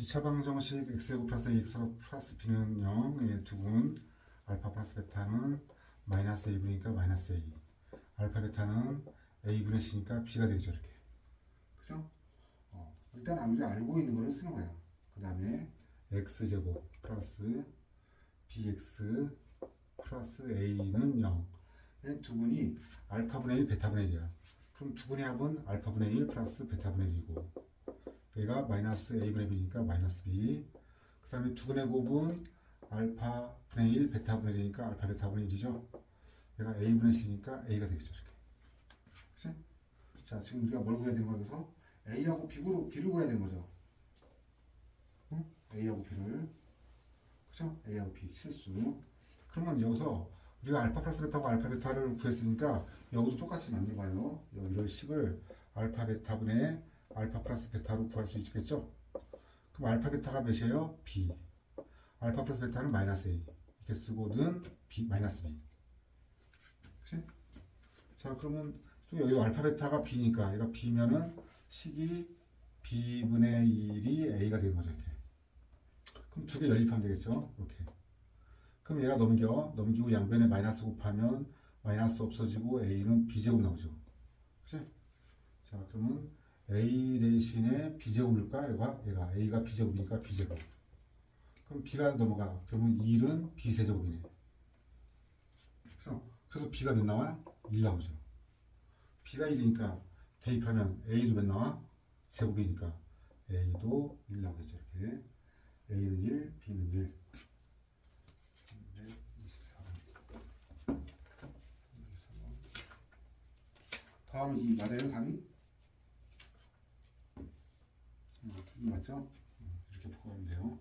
2차 방정식 x제곱 플러스 ax 플러스 b는 0의 두분 알파 플러스 베타는 마이너스 a분이니까 마이너스 a 알파 베타는 a분의 c니까 b가 되겠죠 이렇게 그죠? 어, 일단 우리가 알고 있는 거를 쓰는 거야 그 다음에 x제곱 플러스 bx 플러스 a는 0. 이두 분이 알파분의 1, 베타분의 1이야. 그럼 두 분의 합은 알파분의 1 플러스 베타분의 1이고 얘가 마이너스 a분의 b니까 마이너스 b 그 다음에 두 분의 곱은 알파 분의 1, 베타 분의 1이니까 알파 베타 분의 1이죠. 얘가 a분의 c니까 a가 되겠죠. 이렇게. 그치? 자, 지금 우리가 뭘 구해야 되는 거여서 a하고 b로, b를 구해야 되는 거죠. 응? a하고 b를. 그죠? a하고 b 실수. 그러면 여기서 우리가 알파 플러스 베타고 알파 베타를 구했으니까 여기도 똑같이 만들어봐요. 이런 식을 알파 베타분의 알파 플러스 베타로 구할 수 있겠죠? 그럼 알파 베타가 몇이에요? b. 알파 플러스 베타는 마이너스 a. 이렇게 쓰고는 b 마이너스 b. 그치? 자 그러면 또 여기도 알파 베타가 b니까 얘가 b면은 식이 b분의 1이 a가 되는 거죠 이렇게. 그럼 두 개 연립하면 되겠죠? 이렇게. 그럼 얘가 넘겨 넘기고 양변에 마이너스 곱하면 마이너스 없어지고 a는 b제곱 나오죠. 그치? 자 그러면 a 대신에 b제곱일까? 얘가 얘가 a가 b제곱이니까 b제곱. 그럼 b가 넘어가. 그러면 1은 b세제곱이네. 그래서 그래서 b가 몇 나와? 1 나오죠. b가 1이니까 대입하면 a도 몇 나와? 제곱이니까 a도 1 나오겠죠. 이렇게 a는 1, b는 1. 24번. 다음 이 맞아요, 답이? 음, 이 맞죠? 음, 이렇게 보면 돼요.